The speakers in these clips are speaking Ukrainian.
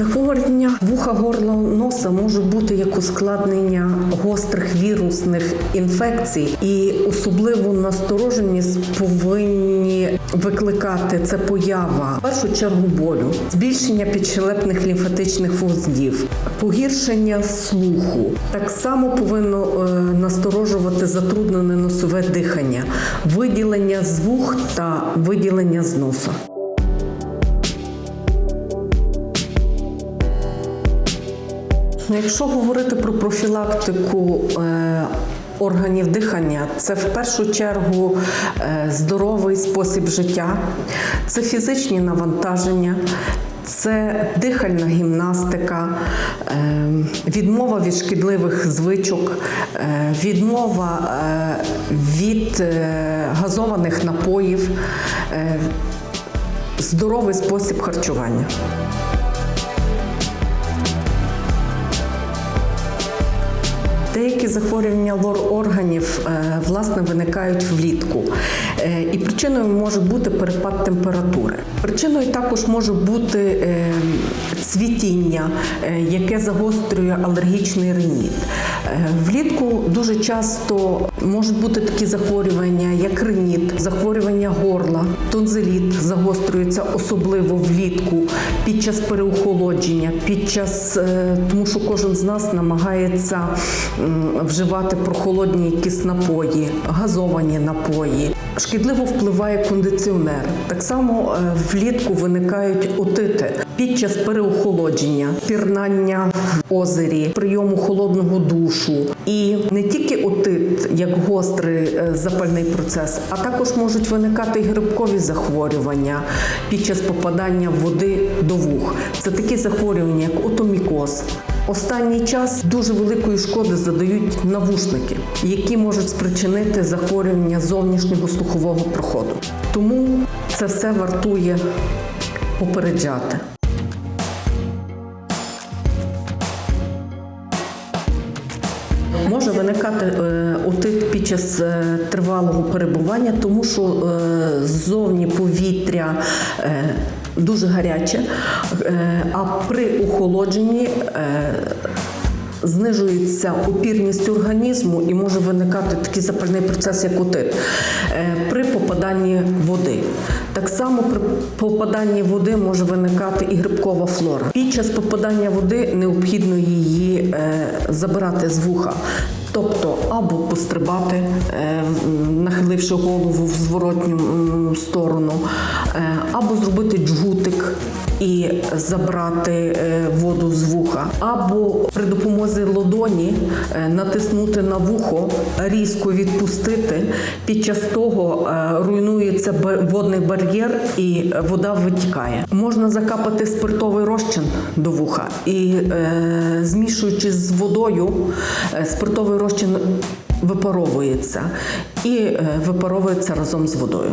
Захворювання вуха горла носа може бути як ускладнення гострих вірусних інфекцій, і особливу настороженість повинні викликати це поява в першу чергу болю, збільшення підщелепних лімфатичних вузлів, погіршення слуху. Так само повинно е, насторожувати затруднене носове дихання, виділення з вух та виділення з носа. Ну, Якщо говорити про профілактику е, органів дихання, це в першу чергу е, здоровий спосіб життя, це фізичні навантаження. Це дихальна гімнастика, е, відмова від шкідливих звичок, відмова від газованих напоїв, здоровий спосіб харчування. Деякі захворювання лор-органів е, власне виникають влітку, Е, і причиною може бути перепад температури. Причиною також може бути е, цвітіння, яке загострює алергічний риніт. Е, Влітку дуже часто можуть бути такі захворювання, як риніт, захворювання горла, тонзиліт загострюється особливо влітку під час переохолодження, під час тому, що кожен з нас намагається вживати прохолодні якісь напої, газовані напої. Шкідливо впливає кондиціонер. Так само е, влітку виникають отити під час переохолодження, пірнання в озері, прийому холодного душу. І не тільки отит як гострий е, запальний процес, а також можуть виникати і грибкові захворювання під час попадання води до вух. Це такі захворювання, як отомікоз. Останній час дуже великої шкоди задають навушники, які можуть спричинити захворювання зовнішнього слухового проходу. Тому це все вартує попереджати. Може виникати е, отит під час е, тривалого перебування, тому що е, ззовні повітря дуже гаряче, е, а при охолодженні е, знижується опірність організму і може виникати такий запальний процес, як отит е, при попаданні води. Так само при попаданні води може виникати і грибкова флора. Під час попадання води необхідно її е, забирати з вуха. Тобто або пострибати, е, нахиливши голову в зворотню сторону, або зробити джгутик і забрати воду з вуха, або при допомозі лодоні е, натиснути на вухо, різко відпустити. Під час того е, руйнується водний бар'єр і вода витікає. Можна закапати спиртовий розчин до вуха і е, змішуючи з водою, е, спиртовий розчин випаровується і е, випаровується разом з водою.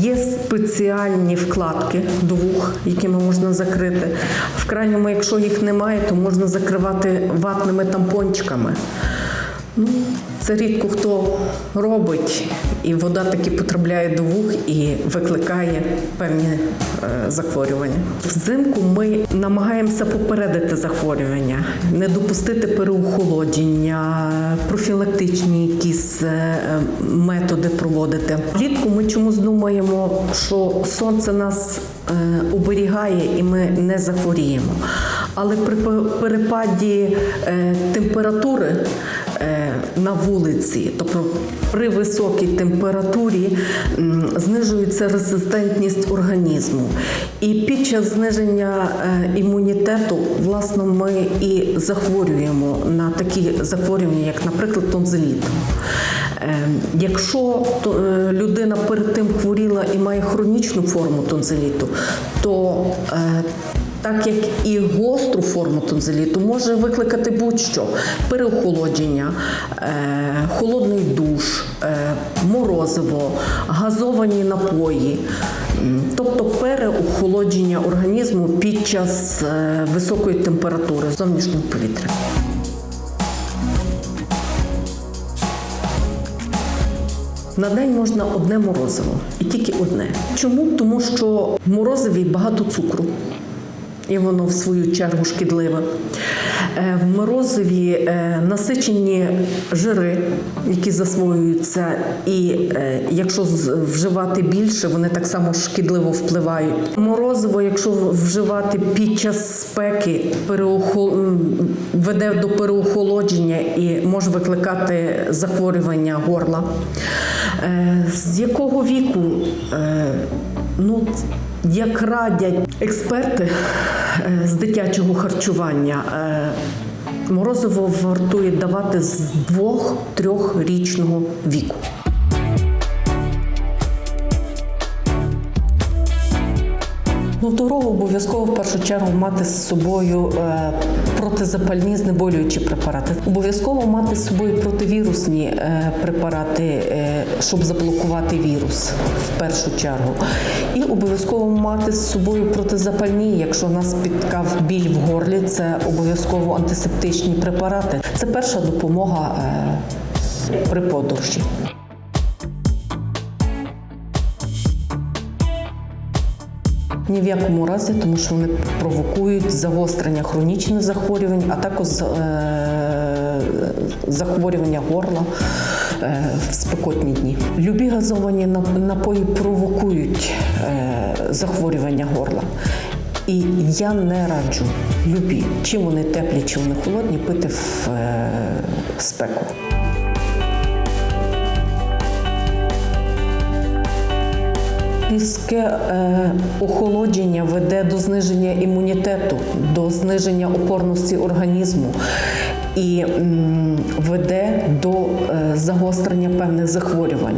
Є спеціальні вкладки до вух, якими можна закрити. В крайньому, якщо їх немає, то можна закривати ватними тампончиками. Ну, це рідко хто робить, і вода таки потрапляє до вух і викликає певні е, захворювання. Взимку ми намагаємося попередити захворювання, не допустити переохолодження, профілактичні якісь е, методи проводити. Влітку ми чомусь думаємо, що сонце нас е, оберігає і ми не захворіємо. Але при пе- перепаді температури на вулиці, тобто при високій температурі знижується резистентність організму. І під час зниження е, імунітету, власне, ми і захворюємо на такі захворювання, як, наприклад, тонзилітом. Е, Якщо е, людина перед тим хворіла і має хронічну форму тонзиліту, то е, так як і гостру форму тонзиліту може викликати будь-що переохолодження, е, холодний душ, е, морозиво, газовані напої, тобто переохолодження організму під час е, високої температури зовнішнього повітря. На день можна одне морозиво і тільки одне. Чому? Тому що в морозиві багато цукру. І воно в свою чергу шкідливе. Е, В морозиві е, насичені жири, які засвоюються, і е, якщо вживати більше, вони так само шкідливо впливають. Морозиво, якщо вживати під час спеки, переохол... веде до переохолодження і може викликати захворювання горла. З якого віку? Ну, як радять експерти з дитячого харчування, е, морозиво вартує давати з 2-3 річного віку. Ну, в дорогу обов'язково в першу чергу мати з собою е, протизапальні знеболюючі препарати. Обов'язково мати з собою противірусні е, препарати, е, щоб заблокувати вірус в першу чергу. І обов'язково мати з собою протизапальні, якщо нас спіткав біль в горлі, це обов'язково антисептичні препарати. Це перша допомога при подорожі. Ні в якому разі, тому що вони провокують загострення хронічних захворювань, а також е, захворювання горла е, в спекотні дні. Любі газовані нап- напої провокують е, захворювання горла. І я не раджу любі, чи вони теплі, чи вони холодні, пити в спеку. Різке е, охолодження веде до зниження імунітету, до зниження опорності організму і веде до е, загострення певних захворювань.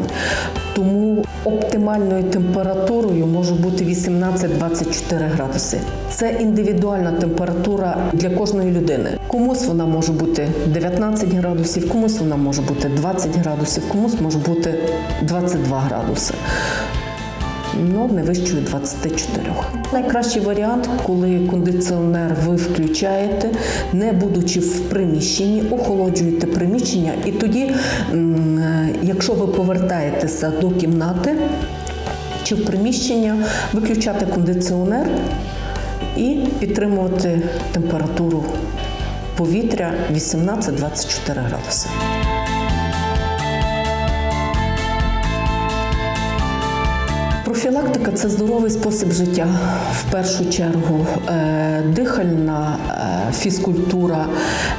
Тому оптимальною температурою може бути 18-24 градуси. Це індивідуальна температура для кожної людини. Комусь вона може бути 19 градусів, комусь вона може бути 20 градусів, комусь може бути 22 градуси не вищою 24. Найкращий варіант, коли кондиціонер ви включаєте, не будучи в приміщенні, охолоджуєте приміщення, і тоді, е, якщо ви повертаєтеся до кімнати чи в приміщення, виключати кондиціонер і підтримувати температуру повітря 18-24 градуси. Профілактика це здоровий спосіб життя в першу чергу, Е, дихальна е, фізкультура,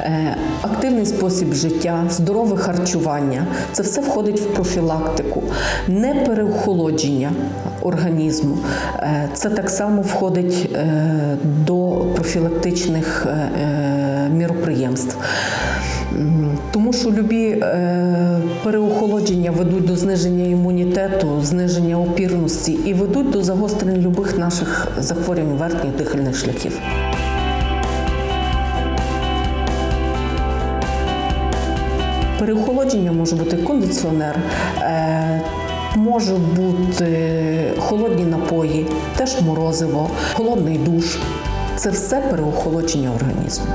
е, активний спосіб життя, здорове харчування це все входить в профілактику, не переохолодження організму. Це так само входить до профілактичних міроприємств. Тому що любі е, переохолодження ведуть до зниження імунітету, зниження опірності і ведуть до загострень любих наших захворювань верхніх дихальних шляхів. Переохолодження може бути кондиціонер, е, може бути холодні напої, теж морозиво, холодний душ. Це все переохолодження організму.